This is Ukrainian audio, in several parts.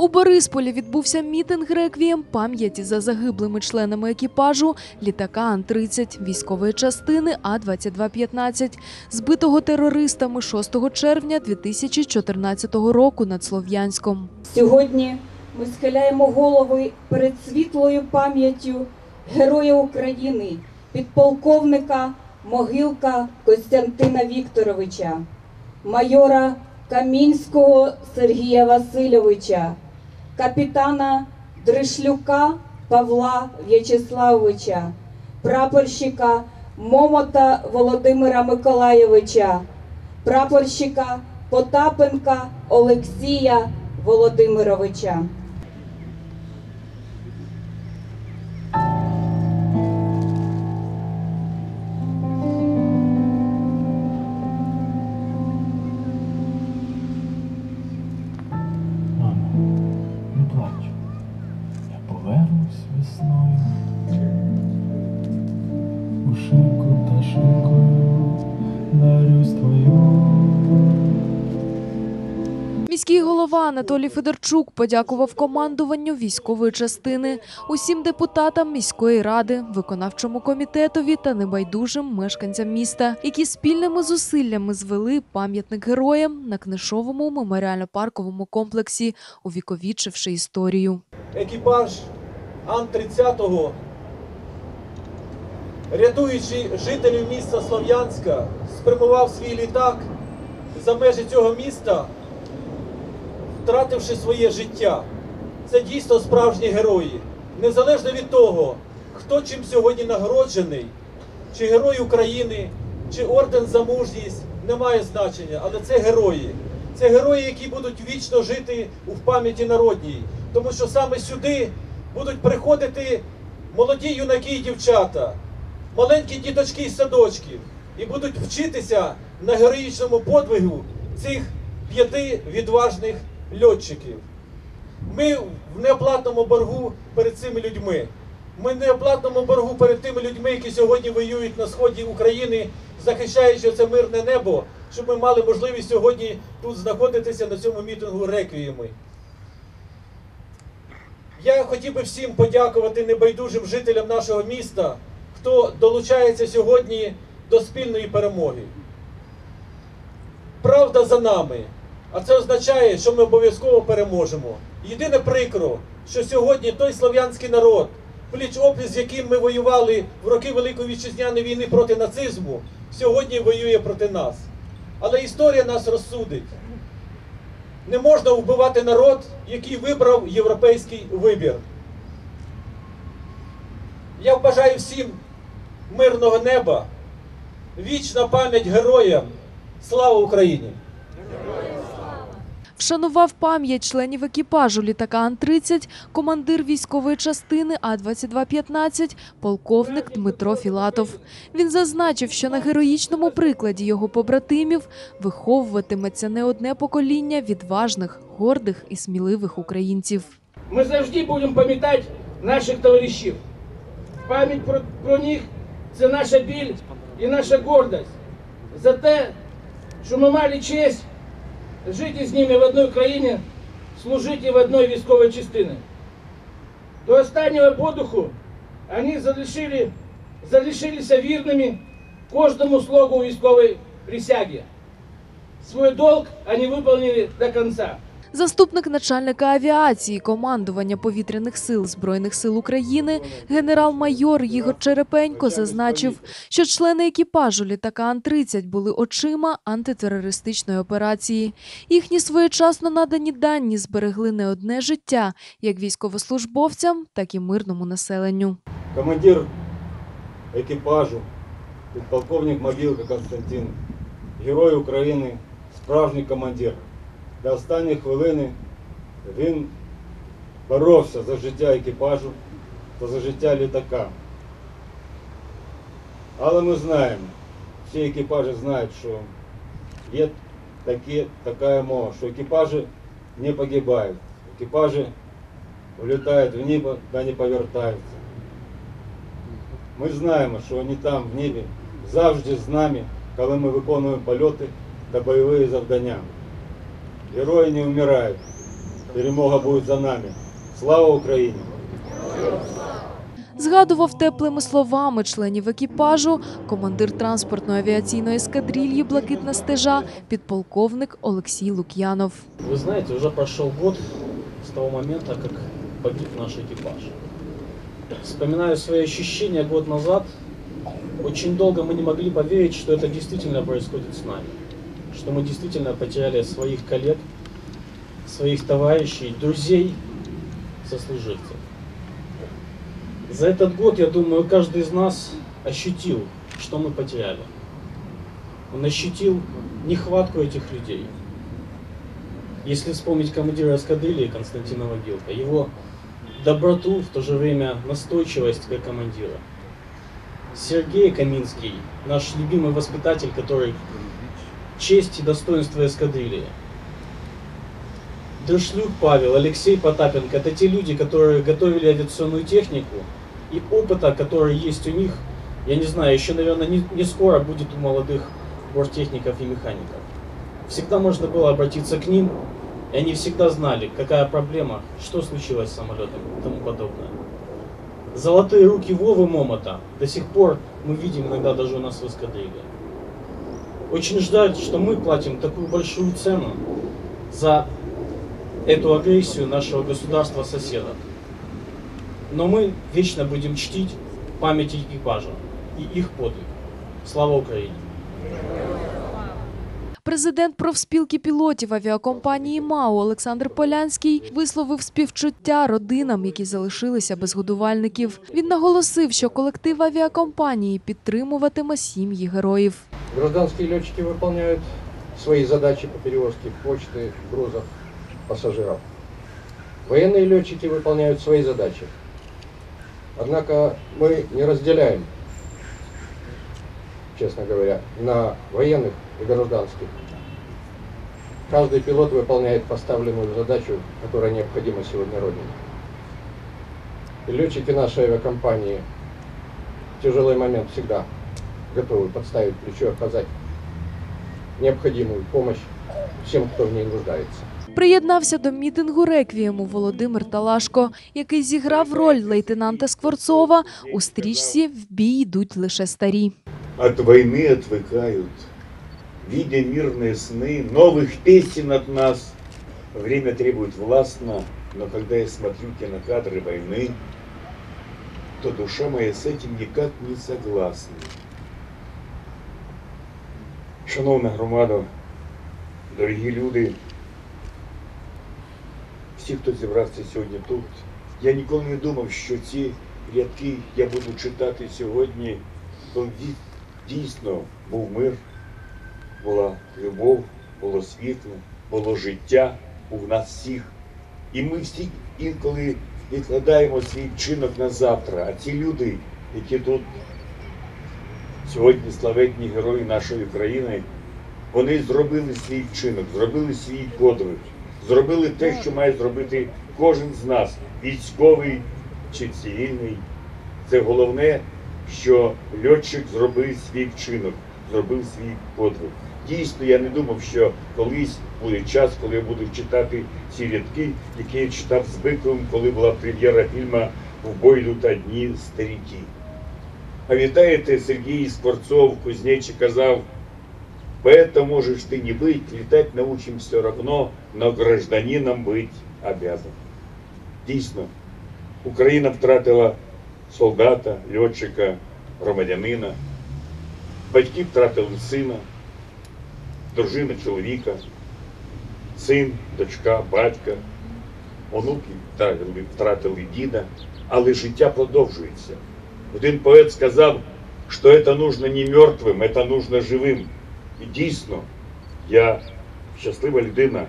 У Борисполі відбувся мітинг реквієм пам'яті за загиблими членами екіпажу літака Ан-30 військової частини А-2215, збитого терористами 6 червня 2014 року над Слов'янськом. Сьогодні ми схиляємо голови перед світлою пам'яттю Героя України, підполковника Могилка Костянтина Вікторовича, майора Камінського Сергія Васильовича, капітана Дришлюка Павла В'ячеславовича, прапорщика Момота Володимира Миколаєвича, прапорщика Потапенка Олексія Володимировича. Міський голова Анатолій Федорчук подякував командуванню військової частини, усім депутатам міської ради, виконавчому комітетові та небайдужим мешканцям міста, які спільними зусиллями звели пам'ятник героям на книжовому меморіально-парковому комплексі, увіковічивши історію. екіпаж Ан-30, рятуючи жителів міста Слов'янська, спрямував свій літак за межі цього міста, втративши своє життя. Це дійсно справжні герої. Незалежно від того, хто чим сьогодні нагороджений, чи герой України, чи орден за мужність, не має значення, але це герої. Це герої, які будуть вічно жити у пам'яті народній. Тому що саме сюди будуть приходити молоді юнаки і дівчата, маленькі діточки з садочків, і будуть вчитися на героїчному подвигу цих п'яти відважних льотчиків. Ми в неоплатному боргу перед цими людьми. Ми в неоплатному боргу перед тими людьми, які сьогодні воюють на сході України, захищаючи це мирне небо, щоб ми мали можливість сьогодні тут знаходитися на цьому мітингу реквієми. Я хотів би всім подякувати небайдужим жителям нашого міста, хто долучається сьогодні до спільної перемоги. Правда за нами, а це означає, що ми обов'язково переможемо. Єдине прикро, що сьогодні той слов'янський народ, пліч опліч з яким ми воювали в роки Великої вітчизняної війни проти нацизму, сьогодні воює проти нас. Але історія нас розсудить. Не можна вбивати народ, який вибрав європейський вибір. Я бажаю всім мирного неба, вічна пам'ять героям. Слава Україні! Вшанував пам'ять членів екіпажу літака Ан-30 командир військової частини А-2215 полковник Дмитро Філатов. Він зазначив, що на героїчному прикладі його побратимів виховуватиметься не одне покоління відважних, гордих і сміливих українців. Ми завжди будемо пам'ятати наших товаришів. Пам'ять про, про них це наша біль і наша гордость за те, що ми мали честь жити з ними в одній країні, служити в одній військовій частині. До останнього подуху вони залишили, залишилися вірними кожному слову військової присяги. Свой долг вони виконали до кінця. Заступник начальника авіації командування повітряних сил Збройних сил України генерал-майор Ігор Черепенько зазначив, що члени екіпажу літака Ан-30 були очима антитерористичної операції. Їхні своєчасно надані дані зберегли не одне життя як військовослужбовцям, так і мирному населенню. командир екіпажу, підполковник Могилка Константин, герой України, справжній командир. До останньої хвилини він боровся за життя екіпажу та за життя літака. Але ми знаємо, всі екіпажі знають, що є такі, така мова, що екіпажі не погибають, екіпажі влітають в небо та не повертаються. Ми знаємо, що вони там в небі завжди з нами, коли ми виконуємо польоти та бойові завдання. Герої не вмирають. Перемога будет за нами. Слава Украине! Згадував теплими словами членів екіпажу командир транспортної авіаційної ескадрильї Блакитна стежа, підполковник Олексій Лук'янов. Вы знаете, уже прошел год с того момента, как погиб наш экипаж. Вспоминаю свои ощущения год назад. Очень долго мы не могли поверить, что это действительно происходит с нами. Что мы действительно потеряли своих коллег, своих товарищей, друзей, сослуживцев. За этот год, я думаю, каждый из нас ощутил, что мы потеряли. Он ощутил нехватку этих людей. Если вспомнить командира эскадрильи Константина Могилка, его доброту, в то же время настойчивость как командира. Сергей Каминский, наш любимый воспитатель, который честь и достоинство эскадрильи. Дрошлюк Павел, Алексей Потапенко – это те люди, которые готовили авиационную технику, и опыта, который есть у них, я не знаю, еще, наверное, не, не скоро будет у молодых борттехников и механиков. Всегда можно было обратиться к ним, и они всегда знали, какая проблема, что случилось с самолетом и тому подобное. Золотые руки Вовы Момота до сих пор мы видим иногда даже у нас в эскадрилье. Очень жаль, что мы платим такую большую цену за эту агрессию нашего государства-соседа. Но мы вечно будем чтить память экипажа и их подвиг. Слава Украине! Президент профспілки пілотів авіакомпанії МАУ Олександр Полянський висловив співчуття родинам, які залишилися без годувальників. Він наголосив, що колектив авіакомпанії підтримуватиме сім'ї героїв. Гражданские летчики выполняют свои задачи по перевозке почты, грузов, пассажиров. Военные летчики выполняют свои задачи. Однако мы не разделяем, честно говоря, на военных и гражданских. Каждый пилот выполняет поставленную задачу, которая необходима сегодня Родине. И летчики нашей авиакомпании в тяжелый момент всегда готовы подставить плечо, оказать необходимую помощь всем, кто в ней нуждается. Приєднався до мітингу реквієму Володимир Талашко, який зіграв роль лейтенанта Скворцова. У стрічці в бій йдуть лише старі. от войны отвыкают, видя мирные сны, новых песен от нас. Время требует властно, но когда я смотрю кинокадры войны, то душа моя с этим никак не согласна. Шановна громада, дорогі люди, всі, хто зібрався сьогодні тут, я ніколи не думав, що ці рядки я буду читати сьогодні, коли дій- дійсно був мир, була любов, було світло, було життя у нас всіх. І ми всі інколи відкладаємо свій вчинок на завтра. А ці люди, які тут сьогодні славетні герої нашої країни, вони зробили свій вчинок, зробили свій подвиг, зробили те, що має зробити кожен з нас, військовий чи цивільний. Це головне, що льотчик зробив свій вчинок, зробив свій подвиг. Дійсно, я не думав, що колись буде час, коли я буду читати ці рядки, які я читав з Биковим, коли була прем'єра фільму «В бой йдуть одні старіки». Пам'ятаєте, Сергій Скворцов, кузнечик казав, поэта можешь ты не быть, летать научим все равно, но гражданином быть обязан. Дійсно, Україна втратила солдата, льотчика, громадянина, батьки втратили сина, дружина чоловіка, син, дочка, батька, онуки втратили, діда, але життя продовжується. Один поет сказав, що це нужно не мертвим, це нужно живим. І дійсно, я щаслива людина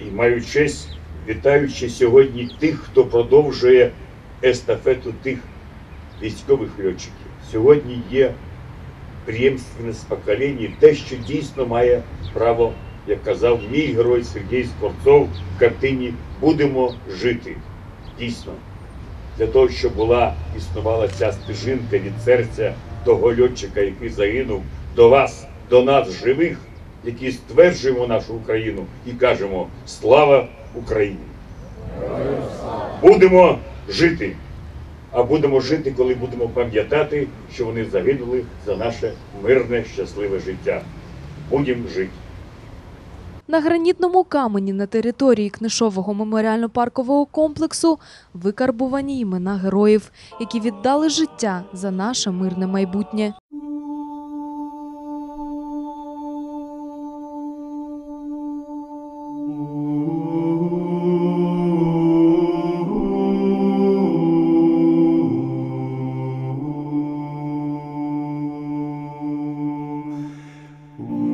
і маю честь, вітаючи сьогодні тих, хто продовжує естафету тих військових льотчиків. Сьогодні є преємственність поколінь, те, що дійсно має право, як казав мій герой Сергій Скворцов в картині Будемо жити. Дійсно, для того, щоб була існувала ця стежинка від серця того льотчика, який загинув, до вас, до нас, живих, які стверджуємо нашу Україну і кажемо Слава Україні! Будемо жити. А будемо жити, коли будемо пам'ятати, що вони загинули за наше мирне, щасливе життя. Будемо жити. На гранітному камені на території Книшового меморіально-паркового комплексу викарбувані імена героїв, які віддали життя за наше мирне майбутнє. Ooh.